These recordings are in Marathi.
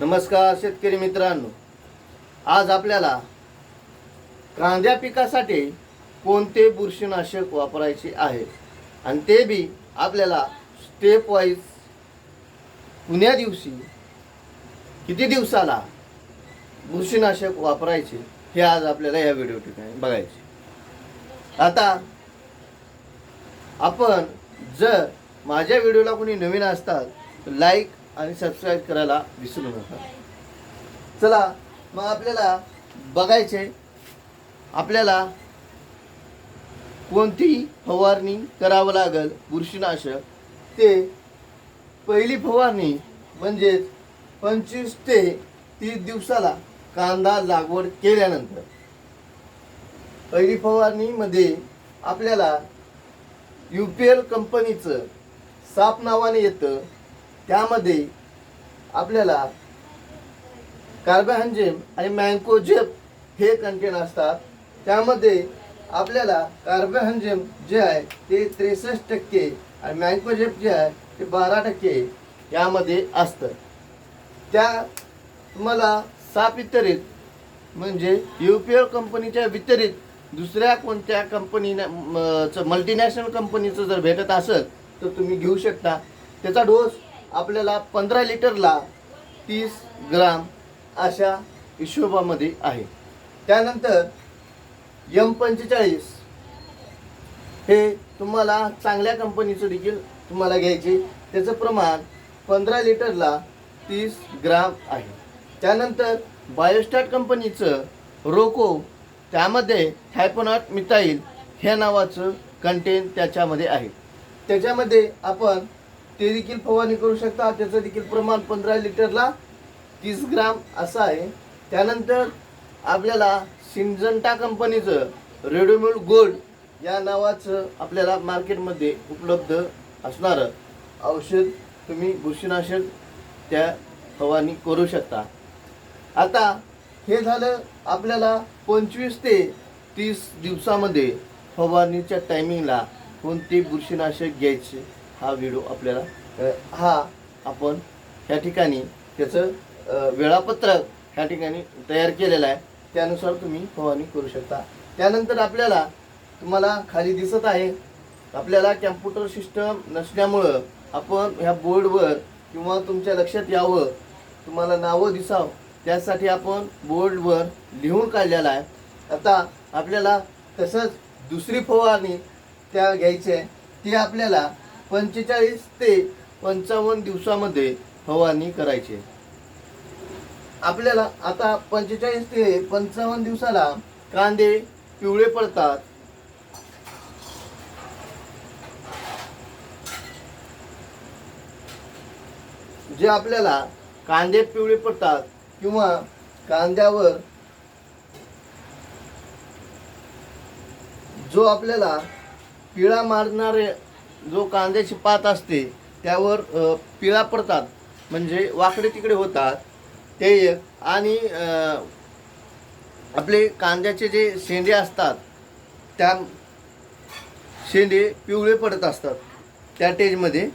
नमस्कार शेतकरी मित्रांनो. आज आपल्याला कांद्या पिकासाठी कोणते बुरशीनाशक वापरायचे आहे? आणि ते बी आपल्याला स्टेप वाईज पुण्या दिवशी किती दिवसाला बुरशीनाशक वापरायचे हे आज आपल्याला या व्हिडिओ ठिकाणी बघायचे. आता आपण जर माझ्या व्हिडिओला कोणी नवीन असतात तर लाईक आणि सबस्क्राईब करायला विसरू नका. चला मग आपल्याला बघायचे आपल्याला कोणती फवारणी करावं लागेल बुरशीनाशक? ते पहिली फवारणी म्हणजेच पंचवीस ते तीस दिवसाला कांदा लागवड केल्यानंतर. पहिली फवारणीमध्ये आपल्याला यू पी एल कंपनीचं साप नावाने येतं. त्यामध्ये आपल्याला कार्बाहंजेम आणि मँकोजेप हे कंटेन असतात. त्यामध्ये आपल्याला कार्बाहंजेम जे आहे ते त्रेसष्ट टक्के आणि मँकोजेप जे आहे ते बारा टक्के यामध्ये असतं. त्या तुम्हाला साप वितरित म्हणजे यू पी कंपनीच्या वितरित दुसऱ्या कोणत्या कंपनीनं मल्टीनॅशनल कंपनीचं जर भेटत असेल तर तुम्ही घेऊ शकता. त्याचा डोस आपल्याला पंधरा लिटरला तीस ग्राम अशा हिशोबामध्ये आहे. त्यानंतर यम पंचेचाळीस हे तुम्हाला चांगल्या कंपनीचं देखील तुम्हाला घ्यायचे. त्याचं प्रमाण पंधरा लिटरला तीस ग्राम आहे. त्यानंतर बायोस्टार्ट कंपनीचं रोको त्यामध्ये थायपोनॉट मिथाईल ह्या नावाचं कंटेन त्याच्यामध्ये आहे. त्याच्यामध्ये आपण ते देखील फवारणी करू शकता त्याचं देखील प्रमाण पंधरा लिटरला तीस ग्राम असं आहे. त्यानंतर आपल्याला सिंजंटा कंपनीचं रेडोमेड गोल्ड या नावाचं आपल्याला मार्केटमध्ये उपलब्ध असणारं औषध तुम्ही बुरशीनाशक त्या फवारणी करू शकता. आता हे झालं आपल्याला पंचवीस ते तीस दिवसामध्ये फवारणीच्या टायमिंगला कोणते बुरशीनाशक घ्यायचे? हा व्हिडिओ आपल्याला हा आपण ह्या ठिकाणी त्याचं वेळापत्रक ह्या ठिकाणी तयार केलेलं आहे. त्यानुसार तुम्ही फवारणी करू शकता. त्यानंतर आपल्याला तुम्हाला खाली दिसत आहे आपल्याला कॅम्प्युटर सिस्टम नसल्यामुळं आपण ह्या बोर्डवर किंवा तुमच्या लक्षात यावं तुम्हाला नावं दिसावं त्यासाठी आपण बोर्डवर लिहून काढलेला आहे. आता आपल्याला तसंच दुसरी फवारणी त्या घ्यायची आहे. ती आपल्याला पंचेचाळीस ते पंचावन्न दिवसामध्ये फवारणी करायची. आपल्याला आता पंचेचाळीस ते पंचावन्न दिवसाला कांदे पिवळे पडतात. जे आपल्याला कांदे पिवळे पडतात किंवा कांद्यावर जो आपल्याला पिळा मारणारे जो कांद्याची पात असते त्यावर अ, पिळा पडतात. म्हणजे वाकडे तिकडे होतात. ते एक आणि आपले कांद्याचे जे शेंडे असतात त्या शेंडे पिवळे पडत असतात त्या टेजमध्ये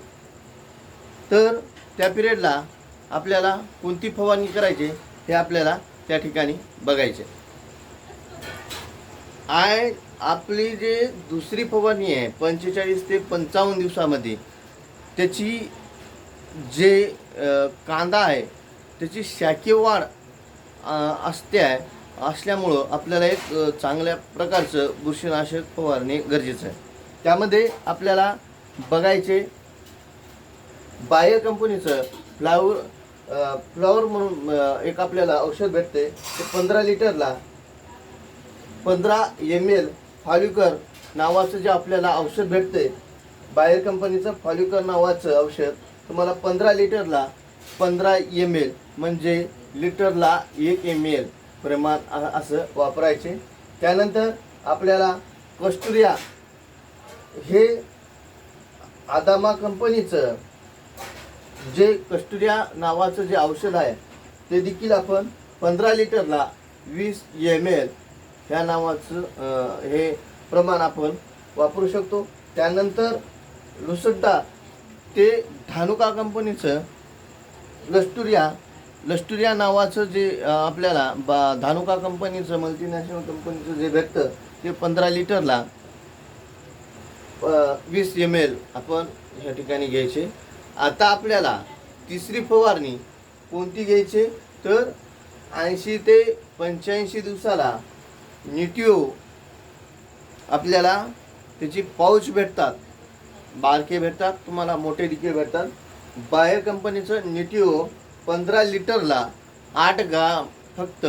तर त्या पिरियडला आपल्याला कोणती फवारणी करायची हे आपल्याला त्या ठिकाणी बघायचे. आय आपली जे दुसरी फवारणी आहे पंचेचाळीस ते पंचावन्न दिवसामध्ये त्याची जे कांदा आहे त्याची शाकीय वाढ असते आहे असल्यामुळं आपल्याला एक चांगल्या प्रकारचं बुरशीनाशक फवारणे गरजेचं आहे. त्यामध्ये आपल्याला बघायचे बायर कंपनीचं फ्लावर फ्लावर फ्लॉवर म्हणून एक आपल्याला औषध भेटते ते पंधरा लिटरला पंधरा एम एल फॉल्युकर नावाचं जे आपल्याला औषध भेटते बाहेर कंपनीचं फॉल्युकर नावाचं औषध तुम्हाला पंधरा लिटरला पंधरा एम एल म्हणजे लिटरला एक एम एल प्रमाण असं वापरायचे. त्यानंतर आपल्याला कस्टुरिया हे आदामा कंपनीचं जे कस्टुरिया नावाचं जे औषध आहे ते देखील आपण पंधरा लिटरला वीस एम एल ह्या नावाचं हे प्रमाण आपण वापरू शकतो. त्यानंतर लुसड्डा ते धानुका कंपनीचं लस्टुरिया लष्टुरिया नावाचं जे आपल्याला बा धानुका कंपनीचं मल्टीनॅशनल कंपनीचं जे भेटतं ते पंधरा लिटरला वीस एम एल आपण ह्या ठिकाणी घ्यायचे. आता आपल्याला तिसरी फवारणी कोणती घ्यायची? तर ऐंशी ते पंच्याऐंशी दिवसाला निटिओ आपल्याला त्याची पाऊच भेटतात बारके भेटतात तुम्हाला मोठे डिके भेटतात. बाहेर कंपनीचं निटिओ पंधरा लिटरला आठ ग्राम फक्त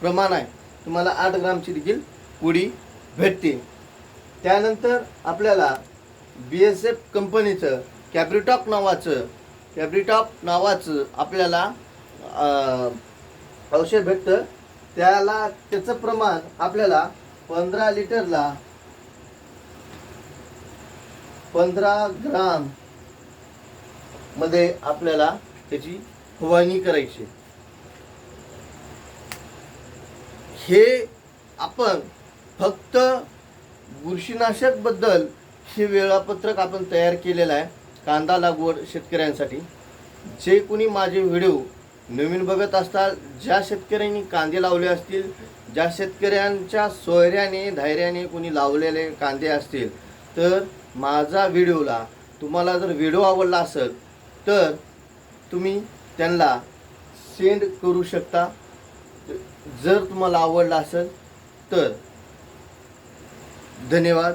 प्रमाण आहे. तुम्हाला आठ ग्रामची देखील पुडी भेटते. त्यानंतर आपल्याला बी एस एफ कंपनीचं कॅब्रिटॉप नावाचं कॅब्रिटॉप नावाचं आपल्याला औषध भेटतं. त्याला त्याचं प्रमाण आपल्याला पंधरा लिटरला पंधरा ग्राममध्ये आपल्याला त्याची फवारणी करायची. हे आपण फक्त बुरशीनाशकबद्दल हे वेळापत्रक आपण तयार केलेलं आहे कांदा लागवड शेतकऱ्यांसाठी. जे कोणी माझे व्हिडिओ नवीन बघत असताल ज्या शेतकऱ्यांनी कांदे लावले असतील ज्या शेतकऱ्यांच्या सोयऱ्याने धैर्याने कोणी लावलेले कांदे असतील तर माझा व्हिडिओला तुम्हाला जर व्हिडिओ आवडला असेल तर तुम्ही त्यांना सेंड करू शकता. जर तुम्हाला आवडला असेल तर धन्यवाद.